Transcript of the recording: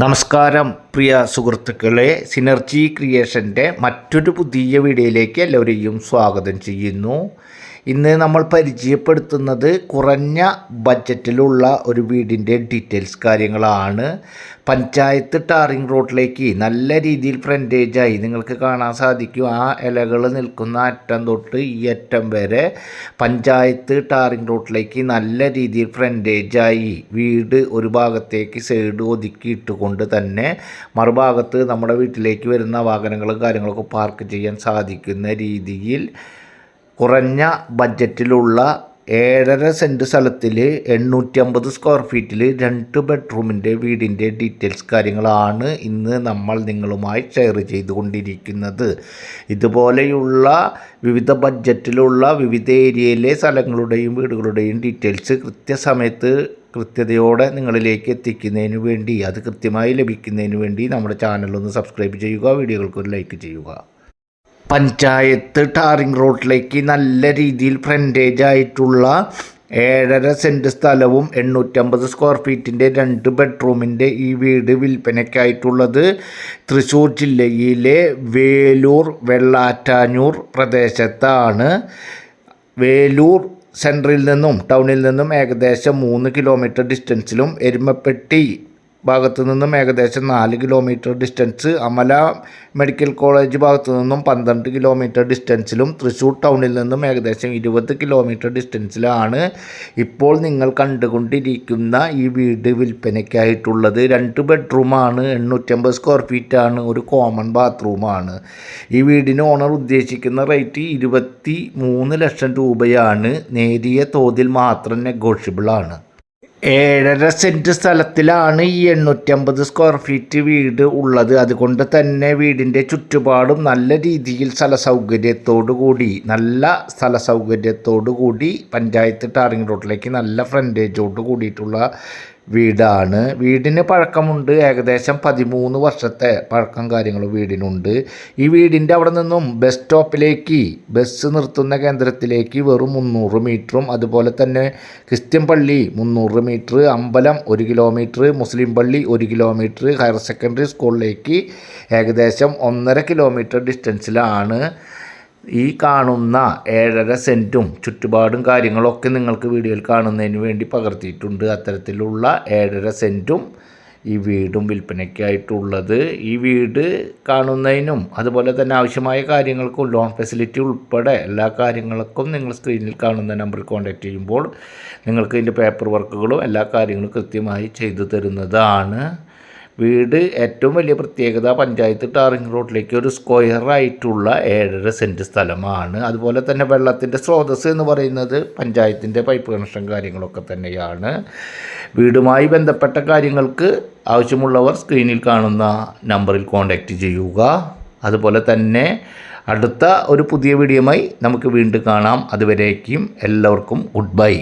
നമസ്കാരം പ്രിയ സുഹൃത്തുക്കളെ. സിനർജി ക്രിയേഷന്റെ മറ്റൊരു പുതിയ വീഡിയോയിലേക്ക് എല്ലാവരെയും സ്വാഗതം ചെയ്യുന്നു. ഇന്ന് നമ്മൾ പരിചയപ്പെടുത്തുന്നത് കുറഞ്ഞ ബഡ്ജറ്റിലുള്ള ഒരു വീടിന്റെ ഡീറ്റെയിൽസ് കാര്യങ്ങളാണ്. പഞ്ചായത്ത് ടാറിംഗ് റോഡിലേക്ക് നല്ല രീതിയിൽ ഫ്രണ്ടേജായി നിങ്ങൾക്ക് കാണാൻ സാധിക്കും. ആ ഇലകൾ നിൽക്കുന്ന അറ്റം തൊട്ട് ഈ അറ്റം വരെ പഞ്ചായത്ത് ടാറിംഗ് റോഡിലേക്ക് നല്ല രീതിയിൽ ഫ്രണ്ടേജായി വീട് ഒരു ഭാഗത്തേക്ക് സൈഡ് ഒതുക്കി ഇട്ടുകൊണ്ട് തന്നെ മറുഭാഗത്ത് നമ്മുടെ വീട്ടിലേക്ക് വരുന്ന വാഹനങ്ങളും കാര്യങ്ങളൊക്കെ പാർക്ക് ചെയ്യാൻ സാധിക്കുന്ന രീതിയിൽ കുറഞ്ഞ ബഡ്ജറ്റിലുള്ള ഏഴര സെന്റ് സ്ഥലത്തിൽ എണ്ണൂറ്റി അമ്പത് സ്ക്വയർ ഫീറ്റിൽ രണ്ട് ബെഡ്റൂമിന്റെ വീടിന്റെ ഡീറ്റെയിൽസ് കാര്യങ്ങളാണ് ഇന്ന് നമ്മൾ നിങ്ങളുമായി ഷെയർ ചെയ്തുകൊണ്ടിരിക്കുന്നത്. ഇതുപോലെയുള്ള വിവിധ ബഡ്ജറ്റിലുള്ള വിവിധ ഏരിയയിലെ സ്ഥലങ്ങളുടെയും വീടുകളുടെയും ഡീറ്റെയിൽസ് കൃത്യസമയത്ത് കൃത്യതയോടെ നിങ്ങളിലേക്ക് എത്തിക്കുന്നതിന് വേണ്ടി അത് കൃത്യമായി ലഭിക്കുന്നതിന് വേണ്ടി നമ്മുടെ ചാനലൊന്ന് സബ്സ്ക്രൈബ് ചെയ്യുക വീഡിയോകൾക്ക് ഒരു ലൈക്ക് ചെയ്യുക. പഞ്ചായത്ത് ടാറിംഗ് റോഡിലേക്ക് നല്ല രീതിയിൽ ഫ്രണ്ടേജ് ആയിട്ടുള്ള ഏഴര സെന്റ് സ്ഥലവും എണ്ണൂറ്റമ്പത് സ്ക്വയർ ഫീറ്റിന്റെ രണ്ട് ബെഡ്റൂമിന്റെ ഈ വീട് വിൽപ്പനയ്ക്കായിട്ടുള്ളത് തൃശ്ശൂർ ജില്ലയിലെ വേലൂർ വെള്ളാറ്റാഞ്ഞൂർ പ്രദേശത്താണ്. വേലൂർ സെൻട്രിൽ നിന്നും ടൗണിൽ നിന്നും ഏകദേശം മൂന്ന് കിലോമീറ്റർ ഡിസ്റ്റൻസിലും എരുമപ്പെട്ടി ഭാഗത്തു നിന്നും ഏകദേശം നാല് kilometre distance Amala medical college ഭാഗത്തു നിന്നും പന്ത്രണ്ട് കിലോമീറ്റർ ഡിസ്റ്റൻസിലും തൃശ്ശൂർ ടൗണിൽ നിന്നും ഏകദേശം ഇരുപത് കിലോമീറ്റർ ഡിസ്റ്റൻസിലാണ് ഇപ്പോൾ നിങ്ങൾ കണ്ടുകൊണ്ടിരിക്കുന്ന ഈ വീട് വിൽപ്പനയ്ക്കായിട്ടുള്ളത്. രണ്ട് ബെഡ്റൂമാണ് എണ്ണൂറ്റമ്പത് സ്ക്വയർ ഫീറ്റാണ് ഒരു കോമൺ ബാത്റൂമാണ് ഈ വീടിന് ഓണർ ഉദ്ദേശിക്കുന്ന റേറ്റ് ഇരുപത്തി മൂന്ന് ലക്ഷം രൂപയാണ്. നേരിയ തോതിൽ മാത്രം നെഗോഷ്യബിളാണ് ഏഴര സെന്റ് സ്ഥലത്തിലാണ് ഈ എണ്ണൂറ്റമ്പത് സ്ക്വയർ ഫീറ്റ് വീട് ഉള്ളത്. അതുകൊണ്ട് തന്നെ വീടിന്റെ ചുറ്റുപാടും നല്ല രീതിയിൽ സ്ഥല സൗകര്യത്തോടു കൂടി നല്ല സ്ഥല സൗകര്യത്തോടു കൂടി പഞ്ചായത്ത് ടാറിംഗ് റോഡിലേക്ക് നല്ല ഫ്രണ്ടേജോട് കൂടിയിട്ടുള്ള വീടാണ്. വീടിന് പഴക്കമുണ്ട്. ഏകദേശം പതിമൂന്ന് വർഷത്തെ പഴക്കം കാര്യങ്ങളും വീടിനുണ്ട്. ഈ വീടിന്റെ അവിടെ നിന്നും ബസ് സ്റ്റോപ്പിലേക്ക് ബസ് നിർത്തുന്ന കേന്ദ്രത്തിലേക്ക് വെറും മുന്നൂറ് മീറ്ററും അതുപോലെ തന്നെ ക്രിസ്ത്യൻ പള്ളി മുന്നൂറ് മീറ്റർ അമ്പലം ഒരു കിലോമീറ്റർ മുസ്ലിം പള്ളി ഒരു കിലോമീറ്റർ ഹയർ സെക്കൻഡറി സ്കൂളിലേക്ക് ഏകദേശം ഒന്നര കിലോമീറ്റർ ഡിസ്റ്റൻസിലാണ്. ഈ കാണുന്ന ഏഴര സെന്റും ചുറ്റുപാടും കാര്യങ്ങളൊക്കെ നിങ്ങൾക്ക് വീഡിയോയിൽ കാണുന്നതിന് വേണ്ടി പകർത്തിയിട്ടുണ്ട്. അത്തരത്തിലുള്ള ഏഴര സെന്റും ഈ വീടും വിൽപ്പനയ്ക്കായിട്ടുള്ളത്. ഈ വീട് കാണുന്നതിനും അതുപോലെ തന്നെ ആവശ്യമായ കാര്യങ്ങൾക്കും ലോൺ ഫെസിലിറ്റി ഉൾപ്പെടെ എല്ലാ കാര്യങ്ങൾക്കും നിങ്ങൾ സ്ക്രീനിൽ കാണുന്ന നമ്പറിൽ കോൺടാക്റ്റ് ചെയ്യുമ്പോൾ നിങ്ങൾക്ക് ഇതിന്റെ പേപ്പർ വർക്കുകളും എല്ലാ കാര്യങ്ങളും കൃത്യമായി ചെയ്തു തരുന്നതാണ്. വീട് ഏറ്റവും വലിയ പ്രത്യേകത പഞ്ചായത്ത് ടാറിംഗ് റോഡിലേക്ക് ഒരു സ്ക്വയർ ആയിട്ടുള്ള ഏഴര സെന്റ് സ്ഥലമാണ്. അതുപോലെ തന്നെ വെള്ളത്തിന്റെ സ്രോതസ്സ് എന്ന് പറയുന്നത് പഞ്ചായത്തിന്റെ പൈപ്പ് കണക്ഷൻ കാര്യങ്ങളൊക്കെ തന്നെയാണ്. വീടുമായി ബന്ധപ്പെട്ട കാര്യങ്ങൾക്ക് ആവശ്യമുള്ളവർ സ്ക്രീനിൽ കാണുന്ന നമ്പറിൽ കോൺടാക്റ്റ് ചെയ്യുക. അതുപോലെ തന്നെ അടുത്ത ഒരു പുതിയ വീഡിയോയുമായി നമുക്ക് വീണ്ടും കാണാം. അതുവരേക്കും എല്ലാവർക്കും ഗുഡ് ബൈ